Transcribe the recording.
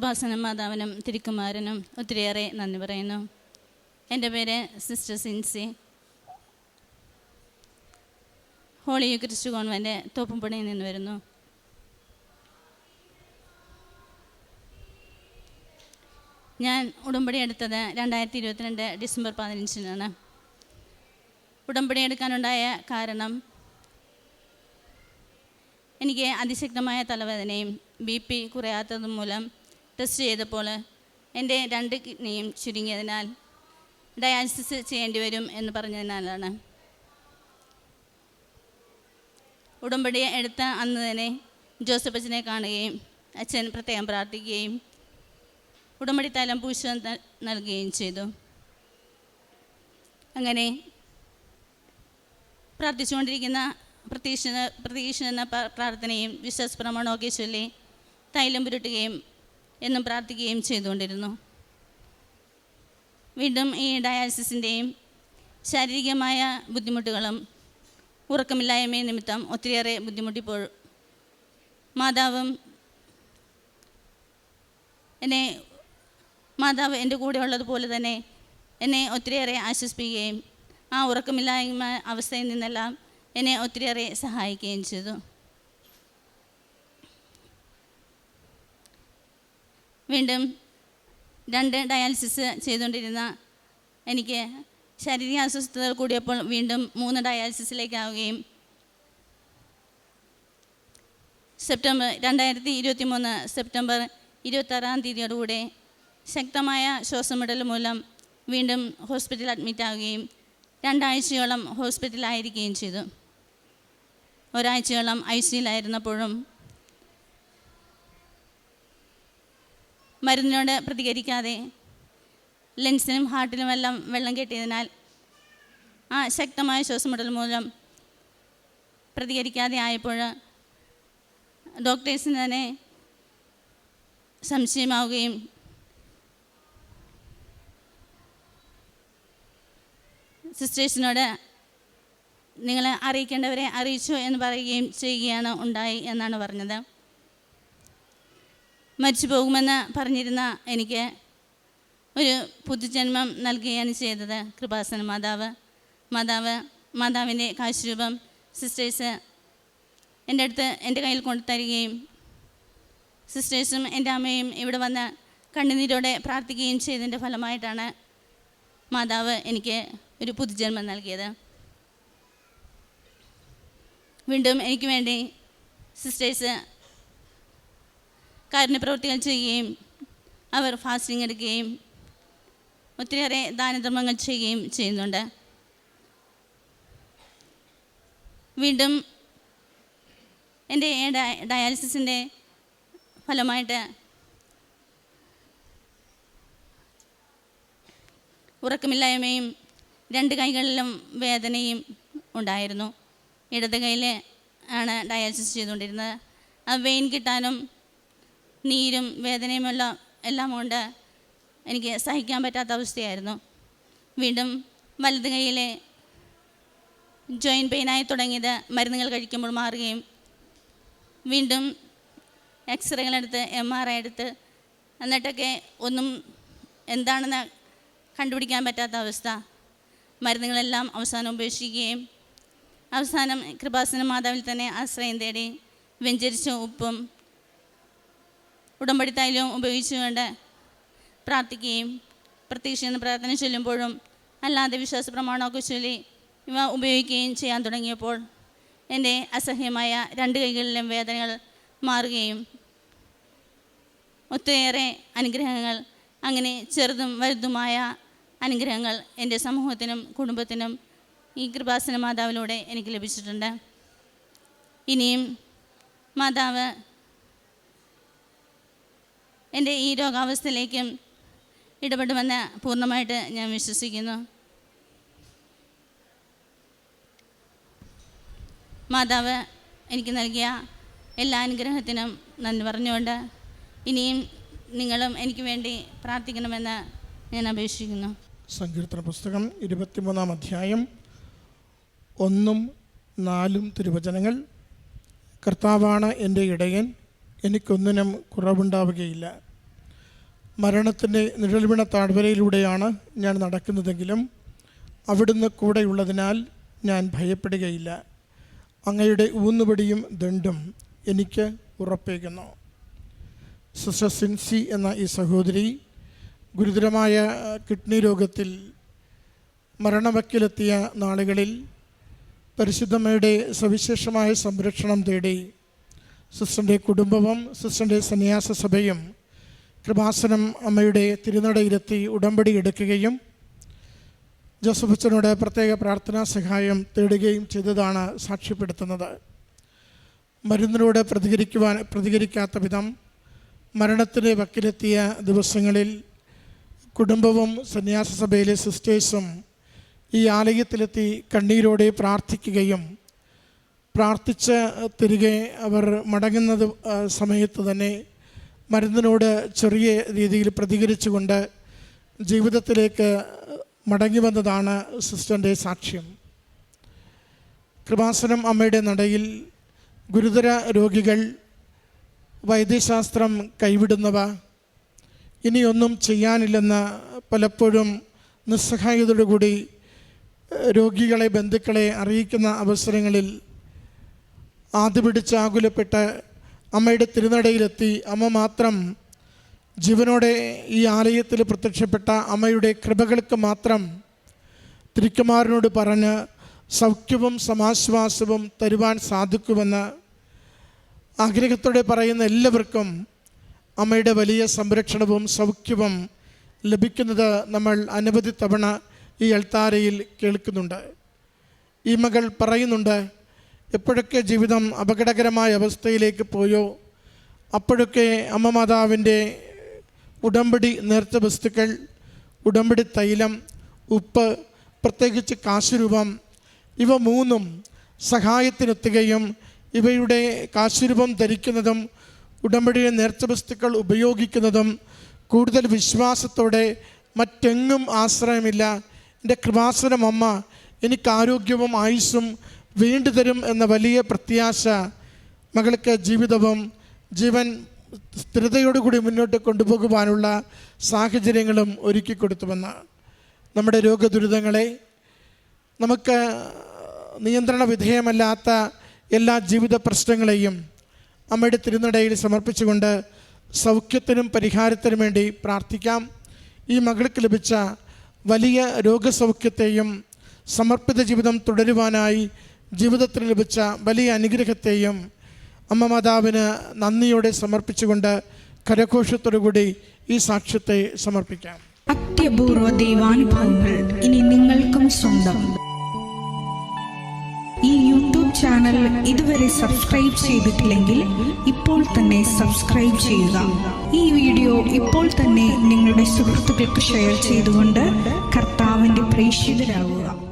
കൃപാസനം മാതാവിനും തിരുക്കുമാരനും ഒത്തിരിയേറെ നന്ദി പറയുന്നു. എന്റെ പേര് sister Sincy. Holy Christ Convent തോപ്പുംപടിയിൽ നിന്ന് വരുന്നു. ഞാൻ ഉടമ്പടി എടുത്തത് രണ്ടായിരത്തി ഇരുപത്തിരണ്ട് ഡിസംബർ പതിനഞ്ചിനാണ്. ഉടമ്പടി എടുക്കാനുണ്ടായ കാരണം എനിക്ക് അതിശക്തമായ തലവേദനയും ബി പി കുറയാത്തതും മൂലം ടെസ്റ്റ് ചെയ്തപ്പോൾ എന്റെ രണ്ട് കിഡ്നിയും ചുരുങ്ങിയതിനാൽ ഡയാലിസിസ് ചെയ്യേണ്ടി വരും എന്ന് പറഞ്ഞതിനാലാണ്. ഉടമ്പടി എടുത്ത അന്ന് തന്നെ ജോസഫ് അച്ഛനെ കാണുകയും അച്ഛൻ പ്രത്യേകം പ്രാർത്ഥിക്കുകയും ഉടമ്പടി തലം പൂശ നൽകുകയും ചെയ്തു. അങ്ങനെ പ്രാർത്ഥിച്ചുകൊണ്ടിരിക്കുന്ന പ്രതീക്ഷ പ്രതീക്ഷ എന്ന പ്രാർത്ഥനയും വിശ്വാസ പ്രമാണമൊക്കെ ചൊല്ലി തൈലം പുരട്ടുകയും എന്നും പ്രാർത്ഥിക്കുകയും ചെയ്തുകൊണ്ടിരുന്നു. വീണ്ടും ഈ ഡയാലിസിസിന്റെയും ശാരീരികമായ ബുദ്ധിമുട്ടുകളും ഉറക്കമില്ലായ്മയും നിമിത്തം ഒത്തിരിയേറെ ബുദ്ധിമുട്ടിപ്പോൾ മാതാവും എന്നെ മാതാവ് എന്റെ കൂടെ ഉള്ളതുപോലെ തന്നെ എന്നെ ഒത്തിരിയേറെ ആശ്വസിപ്പിക്കുകയും ആ ഉറക്കമില്ലായ്മ അവസ്ഥയിൽ നിന്നെല്ലാം എന്നെ ഒത്തിരിയേറെ സഹായിക്കുകയും ചെയ്തു. വീണ്ടും രണ്ട് ഡയാലിസിസ് ചെയ്തുകൊണ്ടിരുന്ന എനിക്ക് ശാരീരിക അസ്വസ്ഥതകൾ കൂടിയപ്പോൾ വീണ്ടും മൂന്ന് ഡയാലിസിസിലേക്കാവുകയും സെപ്റ്റംബർ രണ്ടായിരത്തി ഇരുപത്തി മൂന്ന് സെപ്റ്റംബർ ഇരുപത്താറാം തീയതിയോടുകൂടെ ശക്തമായ ശ്വാസമുടൽ മൂലം വീണ്ടും ഹോസ്പിറ്റലിൽ അഡ്മിറ്റ് ആവുകയും രണ്ടാഴ്ചയോളം ഹോസ്പിറ്റലായിരിക്കുകയും ചെയ്തു. ഒരാഴ്ചയോളം ഐ സിയിലായിരുന്നപ്പോഴും മരുന്നിനോട് പ്രതികരിക്കാതെ ലങ്സിനും ഹാർട്ടിലും എല്ലാം വെള്ളം കെട്ടിയതിനാൽ ആ ശക്തമായ ശ്വാസമുടൽ മൂലം പ്രതികരിക്കാതെ ആയപ്പോൾ ഡോക്ടേഴ്സിന് തന്നെ സംശയമാവുകയും സിസ്റ്റേഴ്സിനോട് നിങ്ങളെ അറിയിക്കേണ്ടവരെ അറിയിച്ചു എന്ന് പറയുകയും ചെയ്യുകയാണ് ഉണ്ടായി എന്നാണ് പറഞ്ഞത്. മരിച്ചു പോകുമെന്ന് പറഞ്ഞിരുന്ന എനിക്ക് ഒരു പുതുജന്മം നൽകുകയാണ് ചെയ്തത് കൃപാസന മാതാവ്. മാതാവ് മാതാവിന്റെ കാശുരൂപം സിസ്റ്റേഴ്സ് എന്റെ അടുത്ത് എന്റെ കയ്യിൽ കൊണ്ടു തരികയും സിസ്റ്റേഴ്സും എന്റെ അമ്മയും ഇവിടെ വന്ന് കണ്ണുനീരോടെ പ്രാർത്ഥിക്കുകയും ചെയ്തതിന്റെ ഫലമായിട്ടാണ് മാതാവ് എനിക്ക് ഒരു പുതുജന്മം നൽകിയത്. വീണ്ടും എനിക്ക് വേണ്ടി സിസ്റ്റേഴ്സ് കാരുണ്യപ്രവൃത്തികൾ ചെയ്യുകയും അവർ ഫാസ്റ്റിംഗ് എടുക്കുകയും ഒത്തിരിയേറെ ദാനധർമ്മങ്ങൾ ചെയ്യുകയും ചെയ്യുന്നുണ്ട്. വീണ്ടും എന്റെ ഡയാലിസിസിന്റെ ഫലമായിട്ട് ഉറക്കമില്ലായ്മയും രണ്ട് കൈകളിലും വേദനയും ഉണ്ടായിരുന്നു. ഇടത് കൈയിൽ ആണ് ഡയാലിസിസ് ചെയ്തുകൊണ്ടിരുന്നത്. ആ വെയിൻ കിട്ടാനും നീരും വേദനയുമെല്ലാം എല്ലാം കൊണ്ട് എനിക്ക് സഹിക്കാൻ പറ്റാത്ത അവസ്ഥയായിരുന്നു. വീണ്ടും വലത് കൈയിലെ ജോയിന്റ് പെയിനായി തുടങ്ങിയത് മരുന്നുകൾ കഴിക്കുമ്പോൾ മാറുകയും വീണ്ടും എക്സ്റേകളെടുത്ത് എം ആർ ഐ എടുത്ത് എന്നിട്ടൊക്കെ ഒന്നും എന്താണെന്ന് കണ്ടുപിടിക്കാൻ പറ്റാത്ത അവസ്ഥ. മരുന്നുകളെല്ലാം അവസാനം ഉപേക്ഷിക്കുകയും അവസാനം കൃപാസന മാതാവിൽ തന്നെ ആശ്രയം തേടി വെഞ്ചരിച്ച ഉപ്പും ഉടമ്പടി തൈലം ഉപയോഗിച്ചുകൊണ്ട് പ്രാർത്ഥിക്കുകയും പ്രത്യക്ഷ പ്രാർത്ഥന ചൊല്ലുമ്പോഴും അല്ലാതെ വിശ്വാസ പ്രമാണമൊക്കെ ചൊല്ലി ഇവ ഉപയോഗിക്കുകയും ചെയ്യാൻ തുടങ്ങിയപ്പോൾ എന്റെ അസഹ്യമായ രണ്ട് കൈകളിലും വേദനകൾ മാറുകയും ഒത്തിരിയേറെ അനുഗ്രഹങ്ങൾ അങ്ങനെ ചെറുതും വലുതുമായ അനുഗ്രഹങ്ങൾ എന്റെ സമൂഹത്തിനും കുടുംബത്തിനും ഈ കൃപാസന മാതാവിലൂടെ എനിക്ക് ലഭിച്ചിട്ടുണ്ട്. ഇനിയും മാതാവ് എന്റെ ഈ രോഗാവസ്ഥയിലേക്കും ഇടപെടുമെന്ന് പൂർണമായിട്ട് ഞാൻ വിശ്വസിക്കുന്നു. മാതാവ് എനിക്ക് നൽകിയ എല്ലാ അനുഗ്രഹത്തിനും നന്ദി പറഞ്ഞുകൊണ്ട് ഇനിയും നിങ്ങളും എനിക്ക് വേണ്ടി പ്രാർത്ഥിക്കണമെന്ന് ഞാൻ അപേക്ഷിക്കുന്നു. സങ്കീർത്തന പുസ്തകം ഇരുപത്തിമൂന്നാം അധ്യായം ഒന്നും നാലും തിരുവചനങ്ങൾ. കർത്താവാണ് എന്റെ ഇടയൻ. എനിക്കൊന്നിനും കുറവുണ്ടാവുകയില്ല. മരണത്തിന്റെ നിഴൽവിണ താഴ്വരയിലൂടെയാണ് ഞാൻ നടക്കുന്നതെങ്കിലും അവിടുന്ന് കൂടെയുള്ളതിനാൽ ഞാൻ ഭയപ്പെടുകയില്ല. അങ്ങയുടെ ഊന്നുപടിയും ദണ്ടും എനിക്ക് ഉറപ്പേകുന്നു. സിസ്റ്റർ സിൻസി എന്ന ഈ സഹോദരി ഗുരുതരമായ കിഡ്നി രോഗത്തിൽ മരണവക്കിലെത്തിയ നാളുകളിൽ പരിശുദ്ധമ്മയുടെ സവിശേഷമായ സംരക്ഷണം തേടി സിസ്റ്ററിന്റെ കുടുംബവും സിസ്റ്ററിന്റെ സന്യാസ സഭയും കൃപാസനം അമ്മയുടെ തിരുനടയിലെത്തി ഉടമ്പടി എടുക്കുകയും ജോസഫ് അച്ഛനോട് പ്രത്യേക പ്രാർത്ഥനാ സഹായം തേടുകയും ചെയ്തതാണ് സാക്ഷ്യപ്പെടുത്തുന്നത്. മരുന്നിനോട് പ്രതികരിക്കുവാൻ പ്രതികരിക്കാത്ത വിധം മരണത്തിന് വക്കിലെത്തിയ ദിവസങ്ങളിൽ കുടുംബവും സന്യാസ സഭയിലെ സിസ്റ്റേഴ്സും ഈ ആലയത്തിലെത്തി കണ്ണീരോടെ പ്രാർത്ഥിക്കുകയും പ്രാർത്ഥിച്ച് തിരികെ അവർ മടങ്ങുന്നത് സമയത്ത് തന്നെ മരുന്നിനോട് ചെറിയ രീതിയിൽ പ്രതികരിച്ചുകൊണ്ട് ജീവിതത്തിലേക്ക് മടങ്ങി വന്നതാണ് സിസ്റ്ററിന്റെ സാക്ഷ്യം. കൃപാസനം അമ്മയുടെ നടയിൽ ഗുരുതര രോഗികൾ വൈദ്യശാസ്ത്രം കൈവിടുന്നവ ഇനിയൊന്നും ചെയ്യാനില്ലെന്ന് പലപ്പോഴും നിസ്സഹായതയോടുകൂടി രോഗികളെ ബന്ധുക്കളെ അറിയിക്കുന്ന അവസരങ്ങളിൽ ആദ്യ പിടിച്ച് ആകുലപ്പെട്ട അമ്മയുടെ തിരുനടയിലെത്തി അമ്മ മാത്രം ജീവനോടെ ഈ ആലയത്തിൽ പ്രത്യക്ഷപ്പെട്ട അമ്മയുടെ കൃപകൾക്ക് മാത്രം തിരുക്കുമാരനോട് പറഞ്ഞ് സൗഖ്യവും സമാശ്വാസവും തരുവാൻ സാധിക്കുമെന്ന് ആഗ്രഹത്തോടെ പറയുന്ന എല്ലാവർക്കും അമ്മയുടെ വലിയ സംരക്ഷണവും സൗഖ്യവും ലഭിക്കുന്നത് നമ്മൾ അനവധി തവണ ഈ എൽത്താരയിൽ കേൾക്കുന്നുണ്ട്. ഈ മകൾ പറയുന്നുണ്ട് എപ്പോഴൊക്കെ ജീവിതം അപകടകരമായ അവസ്ഥയിലേക്ക് പോയോ അപ്പോഴൊക്കെ അമ്മ മാതാവിന്റെ ഉടമ്പടി നേർത്ത വസ്തുക്കൾ ഉടമ്പടി തൈലം ഉപ്പ് പ്രത്യേകിച്ച് കാശുരൂപം ഇവ മൂന്നും സഹായത്തിനെത്തുകയും ഇവയുടെ കാശുരൂപം ധരിക്കുന്നതും ഉടമ്പടിയുടെ നേർച്ച വസ്തുക്കൾ ഉപയോഗിക്കുന്നതും കൂടുതൽ വിശ്വാസത്തോടെ മറ്റെങ്ങും ആശ്രയമില്ല. എന്റെ കൃപാസുരം അമ്മ എനിക്ക് ആരോഗ്യവും ആയുസ്സും വീണ്ടു തരും എന്ന വലിയ പ്രത്യാശ മകൾക്ക് ജീവിതവും ജീവൻ സ്ഥിരതയോടുകൂടി മുന്നോട്ട് കൊണ്ടുപോകുവാനുള്ള സാഹചര്യങ്ങളും ഒരുക്കി കൊടുത്തുവെന്ന് നമ്മുടെ രോഗദുരിതങ്ങളെ നമുക്ക് നിയന്ത്രണ വിധേയമല്ലാത്ത എല്ലാ ജീവിത പ്രശ്നങ്ങളെയും അമ്മയുടെ തിരുനടയിൽ സമർപ്പിച്ചുകൊണ്ട് സൗഖ്യത്തിനും പരിഹാരത്തിനും വേണ്ടി പ്രാർത്ഥിക്കാം. ഈ മകൾക്ക് ലഭിച്ച വലിയ രോഗസൗഖ്യത്തെയും സമർപ്പിത ജീവിതം തുടരുവാനായി ജീവിതത്തിൽ ലഭിച്ച വലിയ അനുഗ്രഹത്തെയും അമ്മ മാതാവിന് നന്ദിയോടെ സമർപ്പിച്ചുകൊണ്ട് കരഘോഷത്തോടുകൂടി ഈ സാക്ഷ്യത്തെ സമർപ്പിക്കാം. അത്യപൂർവ ദൈവാനുഭവങ്ങൾ ഇനി നിങ്ങൾക്കും സ്വന്തം. ഈ യൂട്യൂബ് ചാനൽ ഇതുവരെ സബ്സ്ക്രൈബ് ചെയ്തിട്ടില്ലെങ്കിൽ ഇപ്പോൾ തന്നെ സബ്സ്ക്രൈബ് ചെയ്യുക. ഈ വീഡിയോ ഇപ്പോൾ തന്നെ നിങ്ങളുടെ സുഹൃത്തുക്കൾക്ക് ഷെയർ ചെയ്തുകൊണ്ട് കർത്താവിന്റെ പ്രേക്ഷിതരാകുക